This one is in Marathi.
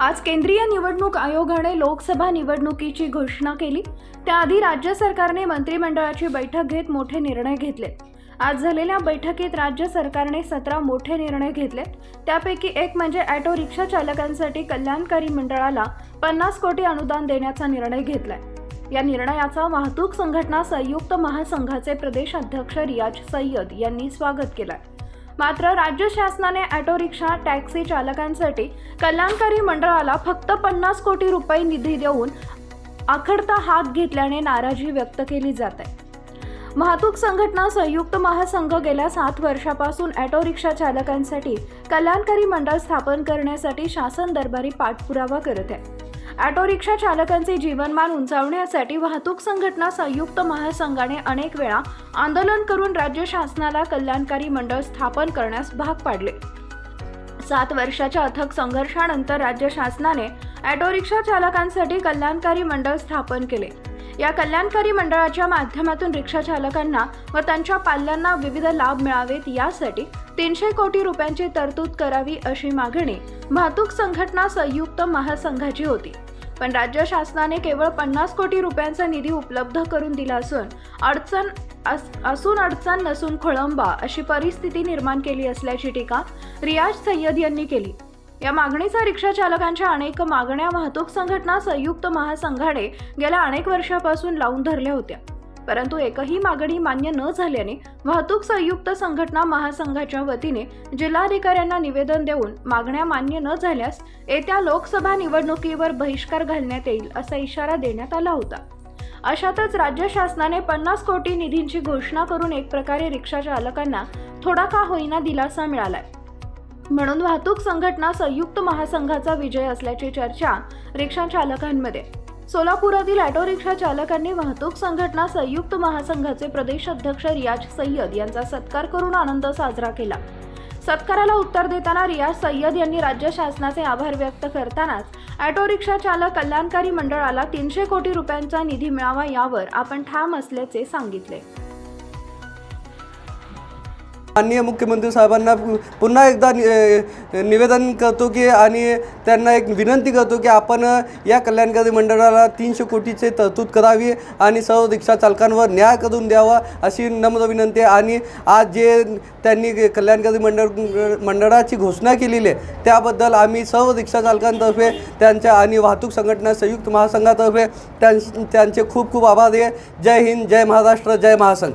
आज केंद्रीय निवडणूक आयोगाने लोकसभा निवडणुकीची घोषणा केली. त्याआधी राज्य सरकारने मंत्रिमंडळाची बैठक घेत मोठे निर्णय घेतले. आज झालेल्या बैठकीत राज्य सरकारने सतरा मोठे निर्णय घेतले. त्यापैकी एक म्हणजे ॲटो रिक्षा चालकांसाठी कल्याणकारी मंडळाला पन्नास कोटी अनुदान देण्याचा निर्णय घेतलाय. या निर्णयाचा वाहतूक संघटना संयुक्त महासंघाचे प्रदेश अध्यक्ष रियाज सय्यद यांनी स्वागत केलाय. मात्र राज्य शासनाने ऑटो रिक्षा टॅक्सी चालकांसाठी कल्याणकारी मंडळाला फक्त पन्नास कोटी रुपये निधी देऊन आखडता हात घेतल्याने नाराजी व्यक्त केली जात आहे. वाहतूक संघटना संयुक्त महासंघ गेल्या सात वर्षापासून ऑटो रिक्षा चालकांसाठी कल्याणकारी मंडळ स्थापन करण्यासाठी शासन दरबारी पाठपुरावा करत आहे. ऑटो रिक्षा चालकांचे जीवनमान उंचावण्यासाठी वाहतूक संघटना संयुक्त महासंघाने अनेक वेळा आंदोलन करून राज्य शासनाला कल्याणकारी मंडळ स्थापन करण्यास भाग पाडले. सात वर्षाच्या अथक संघर्षानंतर राज्य शासनाने ऑटो रिक्षा चालकांसाठी कल्याणकारी मंडळ स्थापन केले. या कल्याणकारी मंडळाच्या माध्यमातून रिक्षा चालकांना व त्यांच्या पाल्यांना विविध लाभ मिळावेत यासाठी तीनशे कोटी रुपयांची तरतूद करावी अशी मागणी वाहतूक संघटना संयुक्त महासंघाची होती. पण राज्य शासनाने केवळ पन्नास कोटी रुपयांचा निधी उपलब्ध करून दिला असून अडचण अस- असून अडचण नसून खोळंबा अशी परिस्थिती निर्माण केली असल्याची टीका रियाज सय्यद यांनी केली. या मागणीचा रिक्षा चालकांच्या अनेक मागण्या वाहतूक संघटना संयुक्त महासंघाने गेल्या अनेक वर्षापासून लावून धरल्या होत्या. परंतु एकही मागणी मान्य न झाल्याने वाहतूक संयुक्त संघटना महासंघाच्या वतीने जिल्हाधिकाऱ्यांना निवेदन देऊन मागण्या मान्य न झाल्यास येत्या लोकसभा निवडणुकीवर बहिष्कार घालण्यात येईल असा इशारा देण्यात आला होता. अशातच राज्य शासनाने पन्नास कोटी निधींची घोषणा करून एक प्रकारे रिक्षा चालकांना थोडा का होईना दिलासा मिळालाय. म्हणून वाहतूक संघटना संयुक्त महासंघाचा विजय असल्याची चर्चा रिक्षा चालकांमध्ये सोलापुरातील ऑटो रिक्षा चालकांनी वाहतूक संघटना संयुक्त महासंघाचे प्रदेश अध्यक्ष रियाज सय्यद यांचा सत्कार करून आनंद साजरा केला. सत्काराला उत्तर देताना रियाज सय्यद यांनी राज्य शासनाचे आभार व्यक्त करतानाच ऑटो रिक्षा चालक कल्याणकारी मंडळाला तीनशे कोटी रुपयांचा निधी मिळावा यावर आपण ठाम असल्याचे सांगितले. माननीय मुख्यमंत्री साहेबांना पुन्हा एकदा नि- निवेदन करतो की आणि त्यांना एक विनंती करतो की आपण या कल्याणकारी मंडळाला तीनशे कोटीचे तरतूद करावी आणि सर्व रिक्षा चालकांवर न्याय करून द्यावा अशी नम्र विनंती आहे. आणि आज जे त्यांनी कल्याणकारी मंडळ मंडळाची घोषणा केलेली आहे त्याबद्दल आम्ही सर्व रिक्षा चालकांतर्फे त्यांच्या आणि वाहतूक संघटना संयुक्त महासंघातर्फे त्यां त्यांचे खूप खूप आभार आहे. जय हिंद जय महाराष्ट्र जय महासंघ.